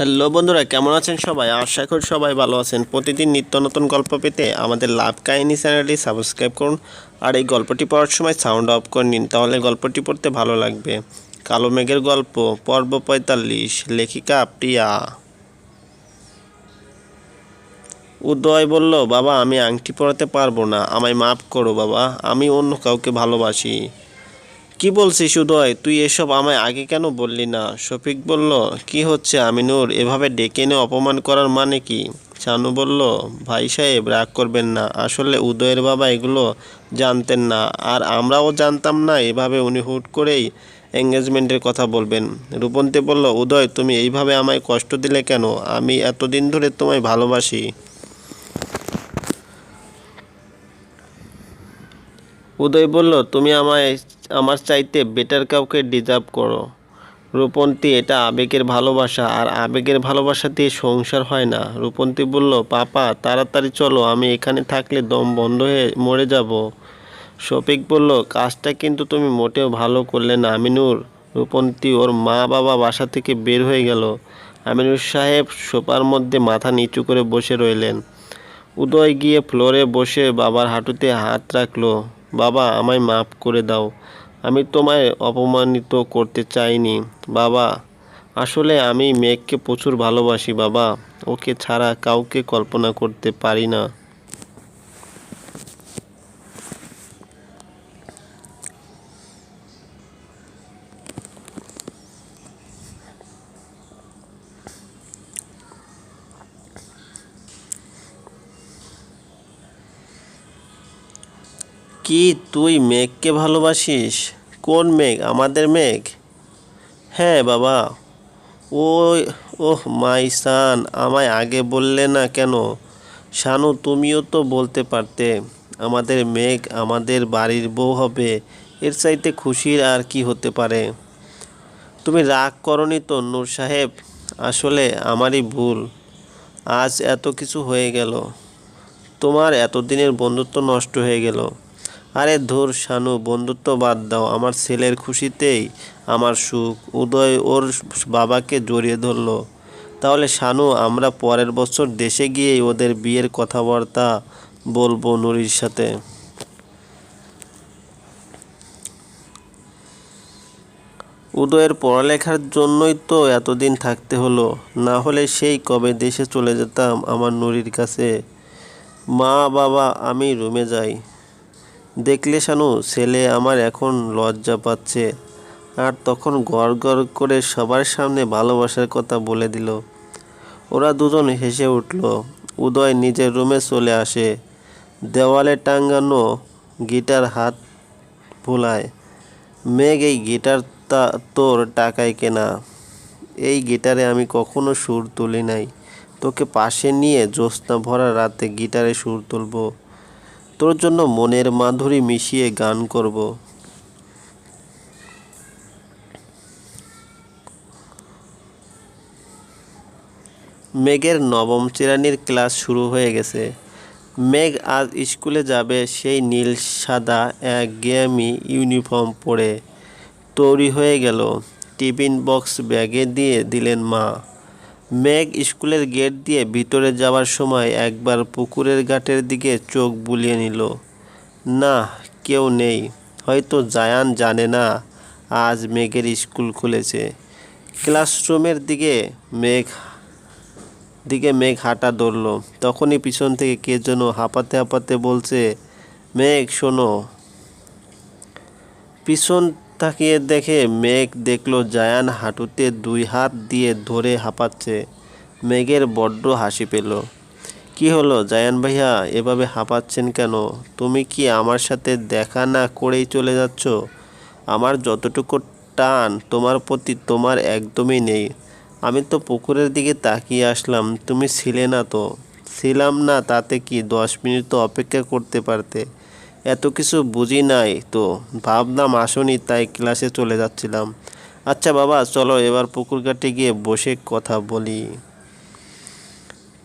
Hello বন্ধুরা, কেমন আছেন সবাই? আশা করি সবাই ভালো আছেন। প্রতিদিন নিত্য নতুন গল্প পেতে আমাদের লাভ কাহিনী চ্যানেলটি সাবস্ক্রাইব করুন আর এই গল্পটি পড়ার সময় সাউন্ড অফ করে নিন, তাহলে গল্পটি পড়তে ভালো লাগবে। কালো মেঘের গল্প, পর্ব পঁয়তাল্লিশ, লেখিকা প্রিয়া। উদয় বলল, বাবা, আমি আংটি পরাতে পারব না, আমায় মাফ করো বাবা, আমি অন্য কাউকে ভালোবাসি। কি বলছিস উদয়? তুই এসব আমায় আগে কেন বললি না? শফিক বলল, কি হচ্ছে আমিনুর? এভাবে ডেকে এনে অপমান করার মানে কি? শানু বলল, ভাই সাহেব, রাগ করবেন না। আসলে উদয়ের বাবা এগুলো জানতেন না। আর আমরাও জানতাম না, এভাবে উনি হুট করেই এঙ্গেজমেন্টের কথা বলবেন। রূপন্তী বলল, উদয়, তুমি এইভাবে আমায় কষ্ট দিলে কেন? আমি এতদিন ধরে তোমায় ভালোবাসি। উদয় বলল, তুমি আমায়, আমার চাইতে বেটার কাউকে ডিজার্ভ করো। রূপন্তী, এটা আবেগের ভালোবাসা, আর আবেগের ভালোবাসা দিয়ে সংসার হয় না। রূপন্তী বলল, পাপা, তাড়াতাড়ি চলো, আমি এখানে থাকলে দম বন্ধ হয়ে মরে যাব। শফিক বলল, কাজটা কিন্তু তুমি মোটেও ভালো করলে না, আমিনুর। রূপন্তী, ওর মা বাবা বাসা থেকে বের হয়ে গেল। আমিনুর সাহেব সোপার মধ্যে মাথা নিচু করে বসে রইলেন। উদয় গিয়ে ফ্লোরে বসে বাবার হাঁটুতে হাত রাখল। বাবা, আমায় মাফ করে দাও। আমি তোমায় অপমানিত করতে চাইনি। বাবা, আসলে আমি মেঘকে প্রচুর ভালোবাসি বাবা। ওকে ছাড়া কাউকে কল্পনা করতে পারি না। কি তুই মেঘকে ভালোবাসিস? কোন মেঘ? আমাদের মেঘ? হ্যাঁ বাবা। ওই, ওহ, মাই সান, আমায় আগে বললে না কেন? শানু, তুমিও তো বলতে পারতে। আমাদের মেঘ আমাদের বাড়ির বউ হবে। এর চাইতে খুশির আর কি হতে পারে? তুমি রাগ করনি তো, নূর সাহেব? আসলে আমারই ভুল। আজ এত কিছু হয়ে গেল। তোমার এতদিনের বন্ধুত্ব নষ্ট হয়ে গেল। আরে ধুর শানু, বন্ধুত্ব বাদ দাও। আমার ছেলের খুশিতেই আমার সুখ। উদয় ওর বাবাকে জড়িয়ে ধরলো। তাহলে শানু, আমরা পরের বছর দেশে গিয়েই ওদের বিয়ের কথাবার্তা বলব নুরির সাথে। উদয়ের পড়ালেখার জন্যই তো এতদিন থাকতে হলো। না হলে সেই কবে দেশে চলে যেতাম আমার নুরির কাছে। মা, বাবা, আমি রুমে যাই। দেখলে শানু, ছেলে আমার এখন লজ্জা পাচ্ছে। আর তখন গড় গড় করে সবার সামনে ভালোবাসার কথা বলে দিল। ওরা দুজন হেসে উঠল। উদয় নিজের রুমে চলে আসে। দেওয়ালে টাঙ্গানো গিটার হাত ভোলায়। মেঘ, এই গিটার তা তোর টাকায় কেনা। এই গিটারে আমি কখনো সুর তুলি নাই। তোকে পাশে নিয়ে জ্যোৎস্না ভরা রাতে গিটারে সুর তুলবো। তোর জন্য মনের মাধুরী মিশিয়ে গান করব। মেঘের নবম শ্রেণির ক্লাস শুরু হয়ে গেছে। মেঘ আজ স্কুলে যাবে, সেই নীল সাদা এক গেয়ামি ইউনিফর্ম পরে। তৈরি হয়ে গেল টিফিন বক্স ব্যাগে দিয়ে দিলেন মা। মেঘ স্কুলের গেট দিয়ে ভিতরে যাওয়ার সময় একবার পুকুরের ঘাটের দিকে চোখ বুলিয়ে নিল। না, কেউ নেই। হয়তো জায়ান জানে না, আজ মেঘের স্কুল খুলেছে। ক্লাসরুমের দিকে মেঘ দিকে মেঘ হাঁটা ধরল। তখনই পিছন থেকে কে যেন হাঁপাতে হাঁপাতে বলছে, মেঘ, শোনো। পিছন তাকিয়ে দেখে মেঘ দেখল জায়ান হাঁটুতে দুই হাত দিয়ে ধরে হাঁপাচ্ছে। মেঘের বড্ড হাসি পেল। কি হলো জায়ান ভাইয়া, এভাবে হাঁপাচ্ছেন কেন? তুমি কি আমার সাথে দেখা না করেই চলে যাচ্ছ? আমার যতটুকু টান তোমার প্রতি তোমার একদমই নেই। আমি তো পুকুরের দিকে তাকিয়ে আসলাম, তুমি ছিলে না তো। ছিলাম না তাতে কি দশ মিনিট তো অপেক্ষা করতে পারতে? এত কিছু বুঝি নাই তো। ভাবলাম আসনি, তাই ক্লাসে চলে যাচ্ছিলাম। আচ্ছা বাবা, চলো এবার পুকুর ঘাটে গিয়ে বসে কথা বলি।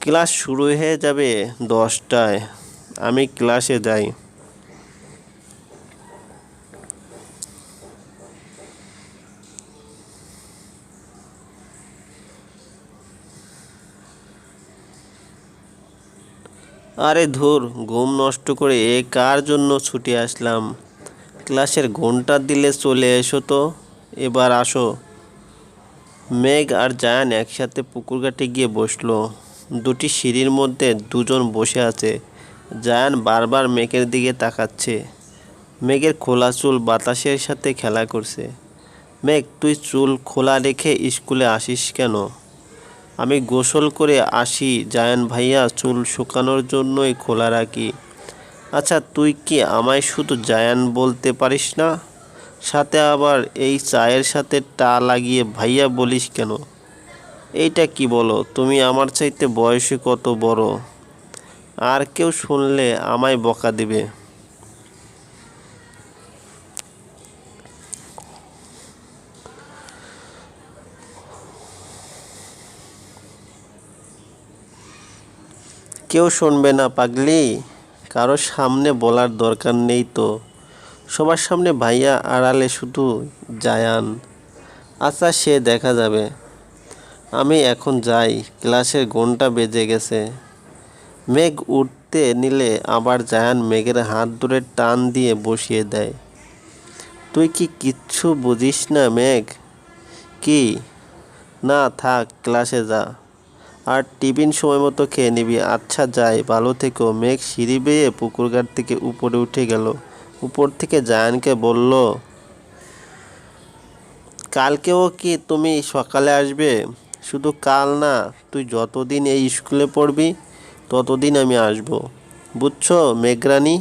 ক্লাস শুরু হয়ে যাবে দশটায়। আমি ক্লাসে যাই। আরে ধুর, ঘুম নষ্ট করে এ কার জন্য ছুটে আসলাম? ক্লাসের ঘণ্টা দিলে চলে এসো তো, এবার আসো। মেঘ আর জায়ান একসাথে পুকুর ঘাটে গিয়ে বসল। দুটি সিঁড়ির মধ্যে দুজন বসে আছে। জায়ান বারবার মেঘের দিকে তাকাচ্ছে। মেঘের খোলা চুল বাতাসের সাথে খেলা করছে। মেঘ, তুই চুল খোলা রেখে স্কুলে আসিস কেন? আমি গোসল করে আসি, জায়ান ভাইয়া চুল শুকানোর জন্যই খোলা রাখি। আচ্ছা তুই কি আমায় শুধু জায়ান বলতে পারিস না? সাথে আবার এই চায়ের সাথে টা লাগিয়ে ভাইয়া বলিস কেন? এইটা কি বলো, তুমি আমার চাইতে বয়সে কত বড়? আর কেউ শুনলে আমায় বকা দিবে। কেউ শুনবে না পাগলি। কারও সামনে বলার দরকার নেই তো। সবার সামনে ভাইয়া আড়ালে শুধু জায়ান। আচ্ছা সে দেখা যাবে। আমি এখন যাই, ক্লাসের ঘণ্টা বেজে গেছে। মেঘ উঠতে নিলে আবার জায়ান মেঘের হাত ধরে টান দিয়ে বসিয়ে দেয়। তুই কি কিচ্ছু বুঝিস না মেঘ? কি? না, থাক, ক্লাসে যা। আর টিফিন সময় মতো খেয়ে নিবি। আচ্ছা যাই। ভালো থেকো। মেঘ সিঁড়ি বেয়ে পুকুরঘাট থেকে উপরে উঠে গেল। উপর থেকে জায়ানকে বলল, কালকেও কি তুমি সকালে আসবে? শুধু কাল না, তুই যতদিন এই স্কুলে পড়বি, ততদিন আমি আসব। বুঝছ, মেঘরানি?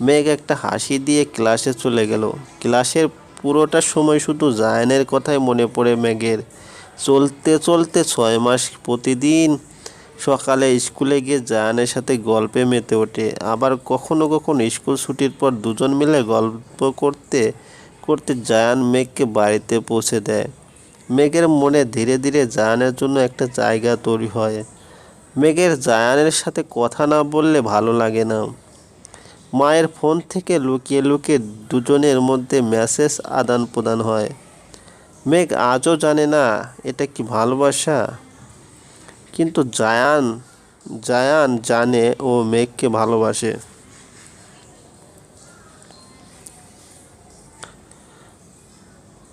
মেঘ একটা হাসি দিয়ে ক্লাসে চলে গেল। ক্লাসের পুরোটা সময় শুধু জায়ানের কথাই মনে পড়ে মেঘের। চলতে চলতে ছয় মাস প্রতিদিন সকালে স্কুলে গিয়ে জায়ানের সাথে গল্পে মেতে ওঠে। আবার কখনো কখনো স্কুল ছুটির পর দুজন মিলে গল্প করতে করতে জায়ান মেঘকে বাড়িতে পৌঁছে দেয়। মেঘের মনে ধীরে ধীরে জায়ানের জন্য একটা জায়গা তৈরি হয়। মেঘের জায়ানের সাথে কথা না বললে ভালো লাগে না। মায়ের ফোন থেকে লুকিয়ে লুকিয়ে দুজনের মধ্যে মেসেজ আদান প্রদান হয়। মেঘ আজও জানে না, এটা কি ভালোবাসা? কিন্তু জায়ান জায়ান জানে ও মেঘকে ভালোবাসে।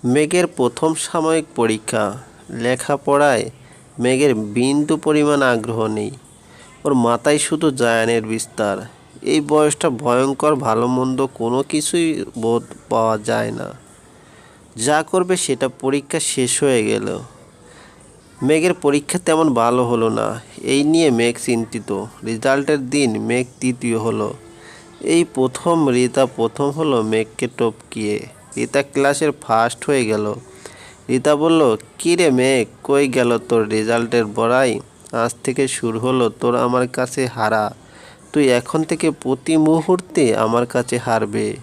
মেঘের প্রথম সাময়িক পরীক্ষা, লেখাপড়ায় মেঘের বিন্দু পরিমাণ আগ্রহ নেই। ওর মাথায় শুধু জায়ানের বিস্তার। এই বয়সটা ভয়ঙ্কর ভালো মন্দ কোনো কিছুই বোধ পাওয়া যায় না। যা করবে সেটা পরীক্ষা শেষ হয়ে গেল। মেঘের পরীক্ষা তেমন ভালো হলো না। এই নিয়ে মেঘ চিন্তিত। রেজাল্টের দিন মেঘ তৃতীয় হলো। এই প্রথম রিতা প্রথম হলো মেঘকে টপকিয়ে। রিতা ক্লাসের ফার্স্ট হয়ে গেল। রিতা বলল, কী রে মেঘ, কই গেল তোর রেজাল্টের বড়াই? আজ থেকে শুরু হলো তোর আমার কাছে হারা। তুই এখন থেকে প্রতি মুহূর্তে আমার কাছে হারবে।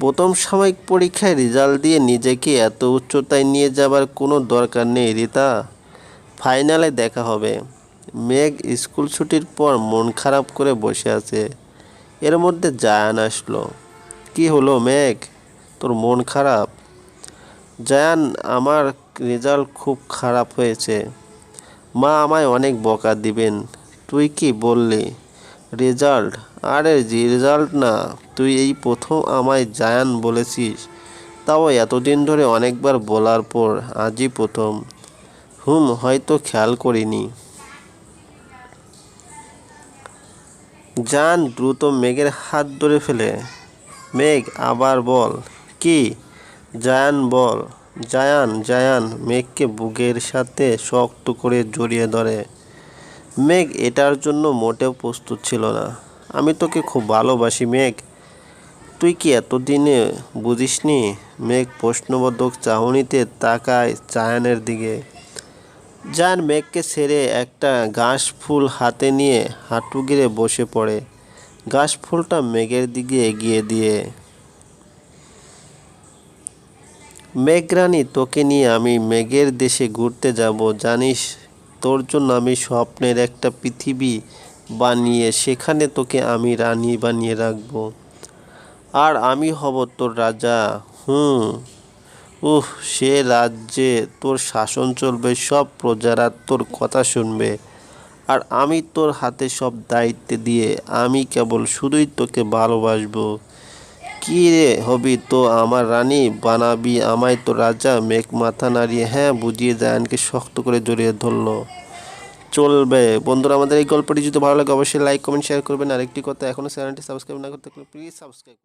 প্রথম সাময়িক পরীক্ষায় রেজাল্ট দিয়ে নিজেকে এত উচ্চতায় নিয়ে যাবার কোনো দরকার নেই, রিতা। ফাইনালে দেখা হবে। মেঘ স্কুল ছুটির পর মন খারাপ করে বসে আছে। এর মধ্যে জায়ান আসলো। কি হলো মেঘ? তোর মন খারাপ? জায়ান, আমার রেজাল্ট খুব খারাপ হয়েছে। মা আমায় অনেক বকা দিবেন। তুই কি বললি? রেজাল্ট? আরে রেজাল্ট না। তুই এই প্রথম আমায় জায়ান বলেছিস। তাও এতদিন ধরে অনেকবার বলার পর আজই প্রথম। হুম, হয়তো খেয়াল করিনি। জান দ্রুত মেঘের হাত ধরে ফেলে। মেঘ, আবার বল। কি? জায়ান, বল। জায়ান জায়ান, মেঘকে বুকের সাথে শক্ত করে জড়িয়ে ধরে। মেঘ, এটার জন্য মোটেও প্রস্তুত ছিল না। আমি তোকে খুব ভালোবাসি, মেঘ। তুই কি এতদিনে বুঝিসনি? মেঘ প্রশ্নবোধক চাহনিতে তাকায় চায়ানের দিকে। জান মেঘকে ছেড়ে একটা ঘাস ফুল হাতে নিয়ে হাঁটু গেড়ে বসে পড়ে। ঘাস ফুলটা মেঘের দিকে এগিয়ে দিয়ে। মেঘরানী, তোকে নিয়ে আমি মেঘের দেশে ঘুরতে যাব, জানিস? তোর জন্য আমি স্বপ্নের একটা পৃথিবী বানিয়ে সেখানে তোকে আমি রানী বানিয়ে রাখব। আর আমি হব তোর রাজা। হুম। উহ, সে রাজ্যে তোর শাসন চলবে, সব প্রজারা তোর কথা শুনবে। আর আমি তোর হাতে সব দায়িত্ব দিয়ে আমি কেবল শুধুই তোকে ভালোবাসবো। কি রে হবি? তো আমার রানী বানাবি আমায় তো রাজা মেঘ মাথা নাড়িয়ে হ্যাঁ বুঝিয়ে জায়ানকে শক্ত করে জড়িয়ে ধরলো। চলবে। বন্ধুরা, আমাদের এই গল্পটি যদি ভালো লাগে, অবশ্যই লাইক কমেন্ট শেয়ার করবেন। আরেকটি কথা এখনও চ্যানেলটি সাবস্ক্রাইব না করতে প্লিজ সাবস্ক্রাইব